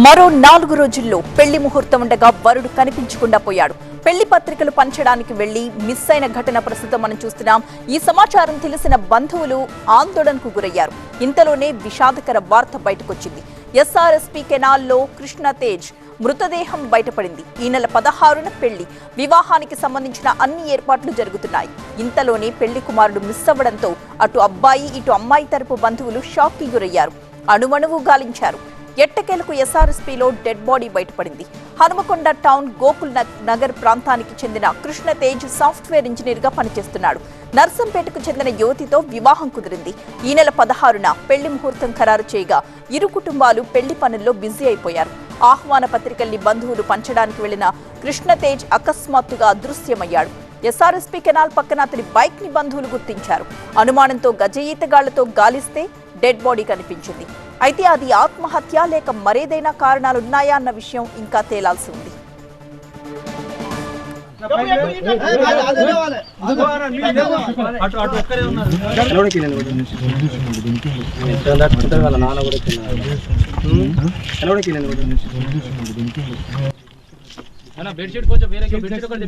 మరో నాలుగు రోజుల్లో పెళ్ళి ముహూర్తం ఉండగా వరుడు కనిపించకుండా పోయాడు. పెళ్ళి పత్రికలు పంచడానికి వెళ్ళి మిస్ అయిన ఘటన ప్రస్తుతం మనం చూస్తున్నాం. ఈ సమాచారం తెలిసిన బంధువులు ఆందోళనకు గురయ్యారు. ఇంతలోనే విషాదకర వార్త బయటకొచ్చింది. ఎస్ఆర్ఎస్పీ కెనాల్లో కృష్ణ తేజ్ మృతదేహం బయటపడింది. ఈ నెల పదహారున పెళ్ళి. వివాహానికి సంబంధించిన అన్ని ఏర్పాట్లు జరుగుతున్నాయి. ఇంతలోనే పెళ్ళి కుమారుడు మిస్ అవ్వడంతో అటు అబ్బాయి ఇటు అమ్మాయి తరపు బంధువులు షాక్కి గురయ్యారు. అణువణువు గాలించారు. ఎట్టకేలకు ఎస్ఆర్ఎస్పీలో డెడ్ బాడీ బయటపడింది. హనుమకొండ టౌన్ గోకుల్ నగర్ ప్రాంతానికి చెందిన కృష్ణ తేజ్ సాఫ్ట్వేర్ ఇంజనీర్గా పనిచేస్తున్నాడు. నర్సంపేటకు చెందిన యువతితో వివాహం కుదిరింది. ఈ నెల పదహారున పెళ్ళి ముహూర్తం ఖరారు చేయగా ఇరు కుటుంబాలు పెళ్ళి పనుల్లో బిజీ అయిపోయారు. ఆహ్వాన పత్రికల్ని బంధువులు పంచడానికి వెళ్ళిన కృష్ణ తేజ్ అకస్మాత్తుగా అదృశ్యమయ్యాడు. ఎస్ఆర్ఎస్పీ కెనాల్ పక్కన అతని బైక్ని బంధువులు గుర్తించారు. అనుమానంతో గజ ఈతగాళ్ళతో గాలిస్తే డెడ్ బాడీ కనిపించింది. అయితే అది ఆత్మహత్య లేక మరేదైనా కారణాలున్నాయా అన్న విషయం ఇంకా తేలాల్సి ఉంది బెడ్షీట్ కొంచెం వేరే బెడ్షీట్ ఒకటి.